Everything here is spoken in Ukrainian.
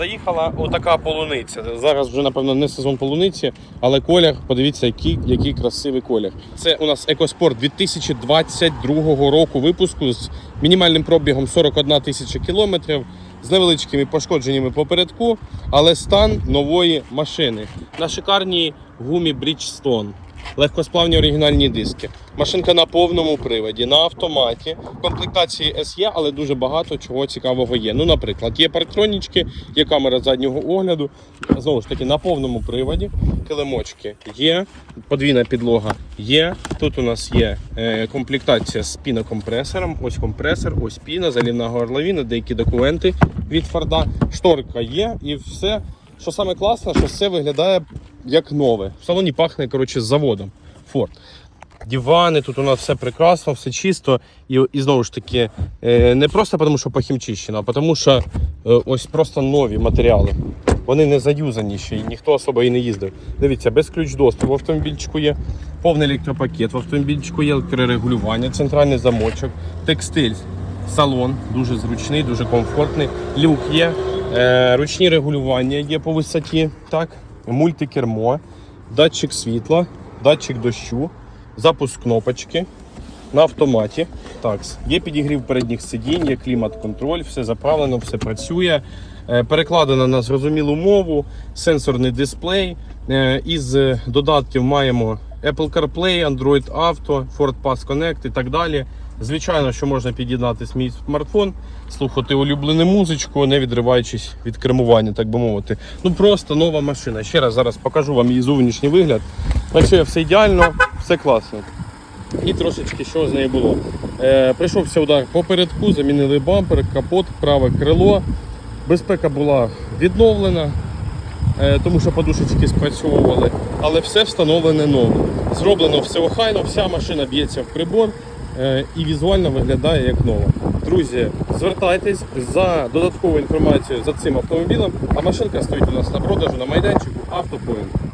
Заїхала отака полуниця. Зараз вже, напевно, не сезон полуниці, але колір, подивіться, який, який красивий колір. Це у нас екоспорт 2022 року випуску з мінімальним пробігом 41 тисяча кілометрів, з невеличкими пошкодженнями попередку, але стан нової машини. На шикарній гумі Bridgestone. Легкосплавні оригінальні диски. Машинка на повному приводі, на автоматі. В комплектації S є, але дуже багато чого цікавого є. Ну, наприклад, є парктронічки, є камера заднього огляду. Знову ж таки, на повному приводі. Килимочки є, подвійна підлога є. Тут у нас є е, комплектація з пінокомпресором. Ось компресор, ось піна, залівна горловина, деякі документи від Форда. Шторка є і все. Що саме класне, що все виглядає як нове. В салоні пахне коротше, заводом. Форд. Дивани, тут у нас все прекрасно, все чисто. І, і знову ж таки, е, не просто тому, що похімчищено, а тому, що е, ось просто нові матеріали. Вони не заюзані ще, і ніхто особо і не їздив. Дивіться, без ключ доступу в автомобільчику є, повний електропакет, в автомобільчику є електрорегулювання, центральний замочок, текстиль, салон дуже зручний, дуже комфортний. Люк є, е, ручні регулювання є по висоті, так, мультикермо, датчик світла, датчик дощу, запуск кнопочки на автоматі. Так, є підігрів передніх сидінь, є клімат-контроль, все заправлено, все працює. Е, Перекладено на зрозумілу мову, сенсорний дисплей. Е, Із додатків маємо Apple CarPlay, Android Auto, Ford Pass Connect і так далі. Звичайно, що можна під'єднати мій смартфон, слухати улюблену музичку, не відриваючись від кермування, так би мовити. Ну просто нова машина. Ще раз зараз покажу вам її зовнішній вигляд. Працює все ідеально, все класно. І трошечки що з неї було. Е, прийшовся удар по передку, замінили бампер, капот, праве крило. Безпека була відновлена, тому що подушечки спрацьовували, але все встановлене нове. Зроблено все охайно, вся машина б'ється в прибор е, і візуально виглядає як нова. Друзі, звертайтесь за додатковою інформацією за цим автомобілем, а машинка стоїть у нас на продажу на майданчику Автопоінт.